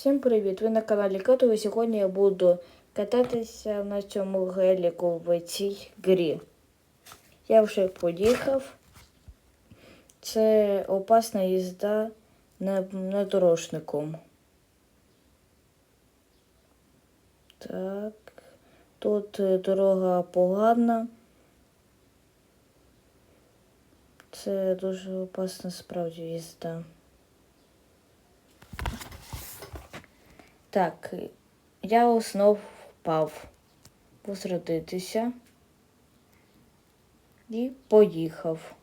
Всім привіт! Ви на каналі Кату і сьогодні я буду кататися на цьому геліку в цій грі. Я вже поїхав. Це опасна їзда на, на дорожником. Так, тут е, дорога погана. Це дуже опасна справді їзда. Так, я знов впав. Возродитися. І поїхав.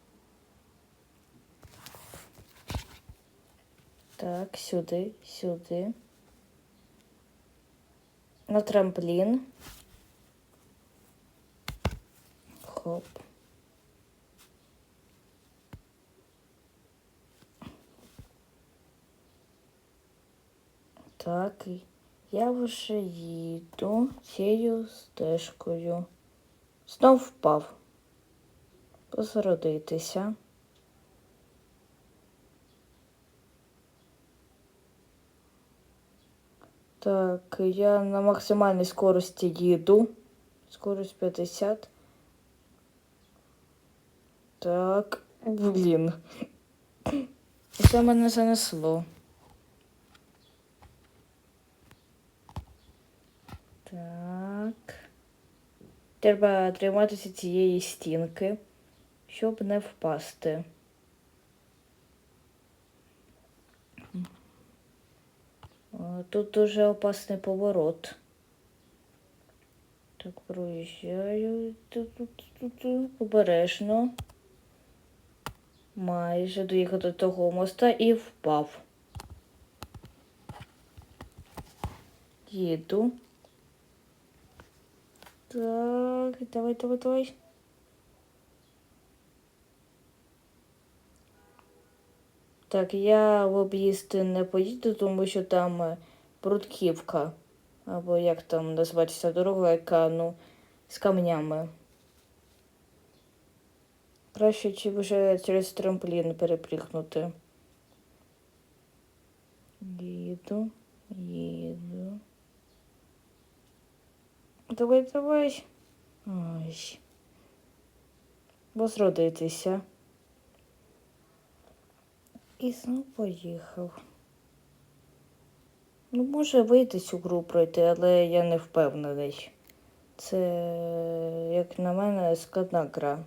Так, сюди, сюди. На трамплін. Хоп. Так, я вже їду цією стежкою. Знов впав. Позродитися. Так, я на максимальній скорості їду. Скорость 50. Так, блін. Це мене занесло. Так. Треба триматися цієї стінки, щоб не впасти. Тут дуже опасний поворот. Так, проїжджаю обережно. Майже доїхав до того моста і впав. Їду. Так, давай, давай, давай. Так, я в об'їзд не поїду, тому що там е, Прутківка. Або як там називається дорога, яка, ну, з камнями. Краще чи вже через трамплін перепрігнути. Їду, їду. Давай, давай. Ой. Возродитися. І знов поїхав. Ну, може вийти цю гру пройти, але я не впевнений. Це, як на мене, складна гра.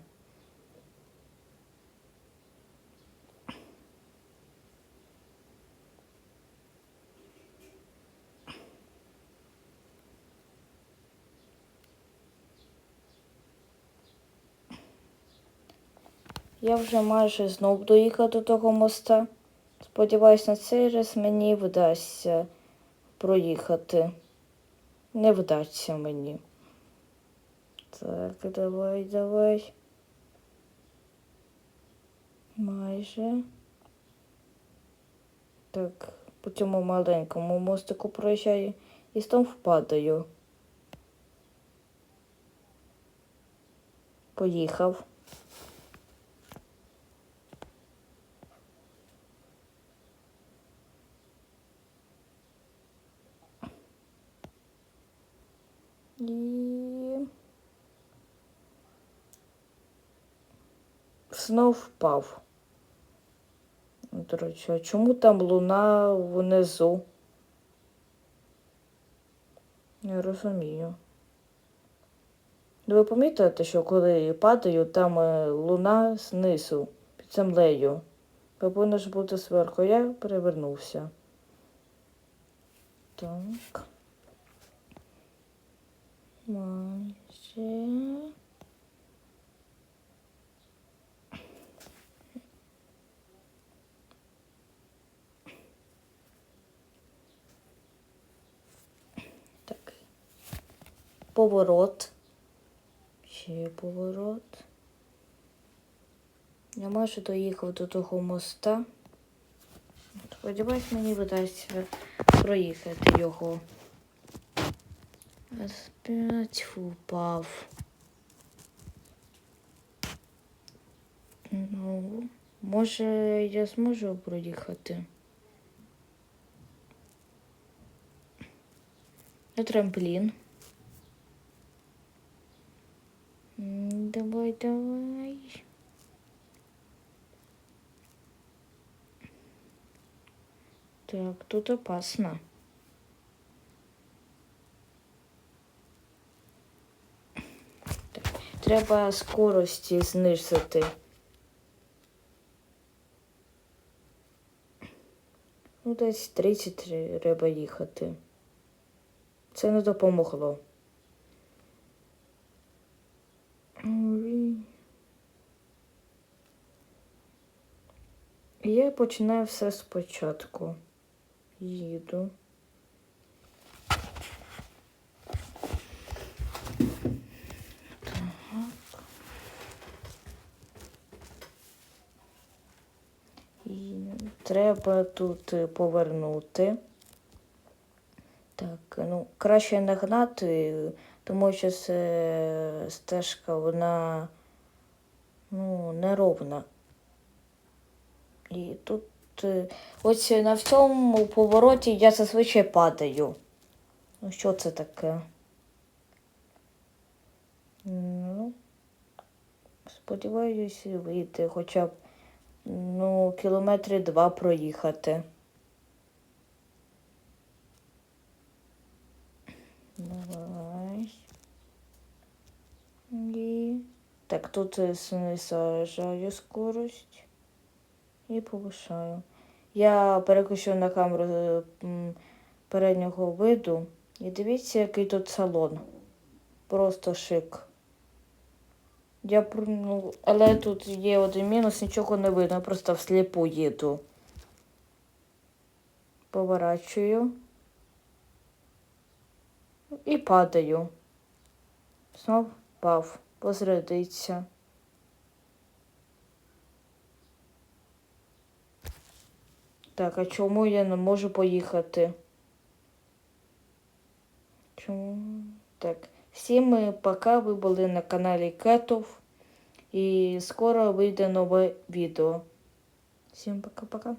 Я вже майже знов доїхав до того моста. Сподіваюсь, на цей раз мені вдасться проїхати. Не вдасться мені. Так, давай, давай. Майже. Так, по цьому маленькому мостику проїжджаю і знов впадаю. Поїхав. І знов впав. До речі, а чому там луна внизу? Не розумію. Ну, Ви помітите, що коли падаю, там е, луна знизу, під землею. Повинно ж бути зверху. Я перевернувся. Так. Майже. Так. Поворот. Ще поворот. Я майже доїхав до того моста. Сподіваюсь, мені вдасться проїхати його. Опять впав. Ну, може, я зможу проїхати. На трамплін. Давай, давай. Так, тут опасно. Треба скорості знизити. Ну, десь 30 треба їхати. Це не допомогло. Я починаю все спочатку. Їду. Так. І треба тут е, повернути. Так, ну, краще не гнати, тому що це стежка, вона ну, неровна. І тут е, ось на цьому повороті я зазвичай падаю. Ну, що це таке? Ну, сподіваюся, вийти хоча б ну, кілометри два проїхати. Давай. І... Так, тут е, знижаю скорость і повишаю. Я переключу на камеру е, переднього виду. І дивіться, який тут салон. Просто шик. Я ну, але тут є один мінус, нічого не видно, я просто всліпу їду. Поворачую. І падаю. Знов впав. Позрядиться. Так, а чому я не можу поїхати? Чому? Так. Всім пока. Ви були на каналі Кетов. І скоро вийде нове відео. Всім пока-пока.